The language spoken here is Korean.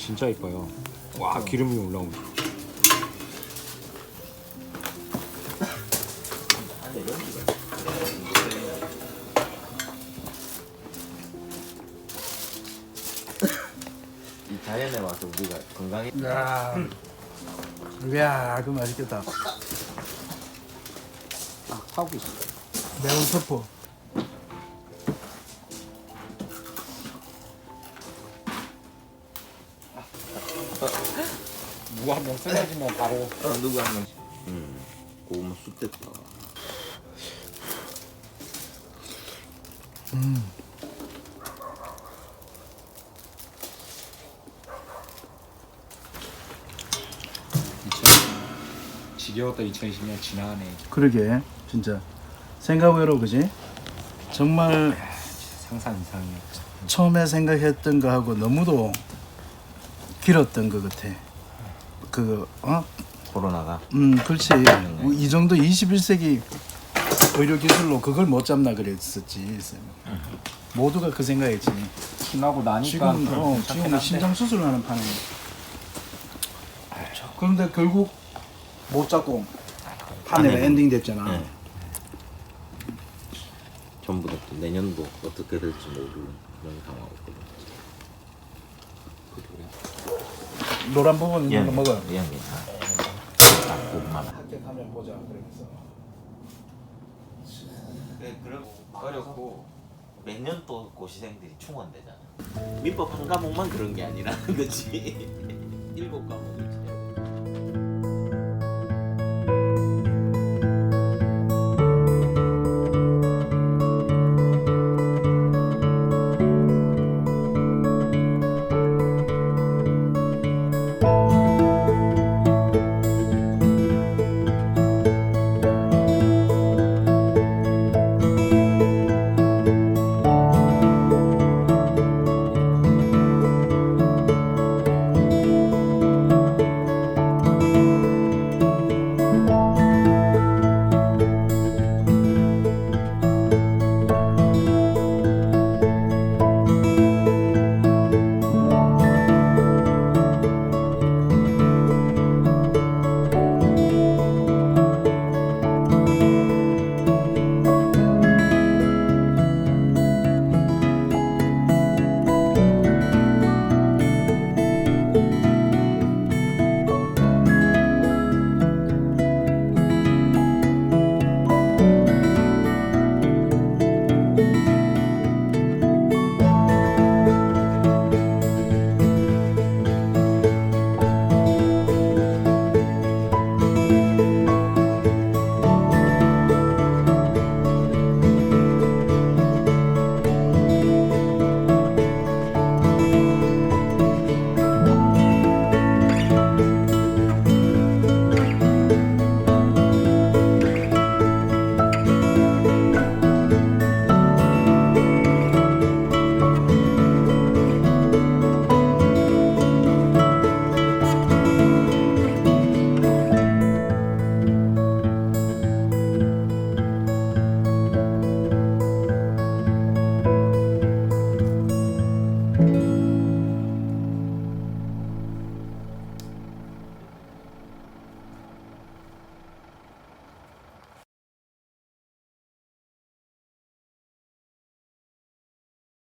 진짜 이뻐요. 와 기름이 올라온다. 이 자연에 와서 우리가 건강해 야, 야, 그 맛있겠다. 아 하고 있어. 매운 서포. 누가 한 명 쓰러지면 바로 어, 누구 한 명씩 음 고구마 쑥 됐다 지겨웠다 2020년 지나네. 그러게, 진짜 생각외로 그지? 정말 상상 이상이야. 처음에 생각했던 거하고 너무도 길었던 것 같아. 그 어? 코로나가 음, 그렇지. 이 정도 21세기 의료 기술로 그걸 못 잡나 그랬었지. 모두가 그 생각했지. 지나고 나니까 지금 어, 지금 심장 수술하는 판에. 그런데 결국 못 잡고 판에가 판에는- 엔딩 됐잖아. 네. 전부 다 또 내년도 어떻게 될지 모르는 그런 상황이거든 노란 부분 있는 거 먹어. 이 형님 딱 고구마 합격하면 보자. 그러면서. 네, 그리고 어렵고 매년 또 고시생들이 충원되잖아 민법 한 과목만 그런 게 아니라 그지 일곱 과목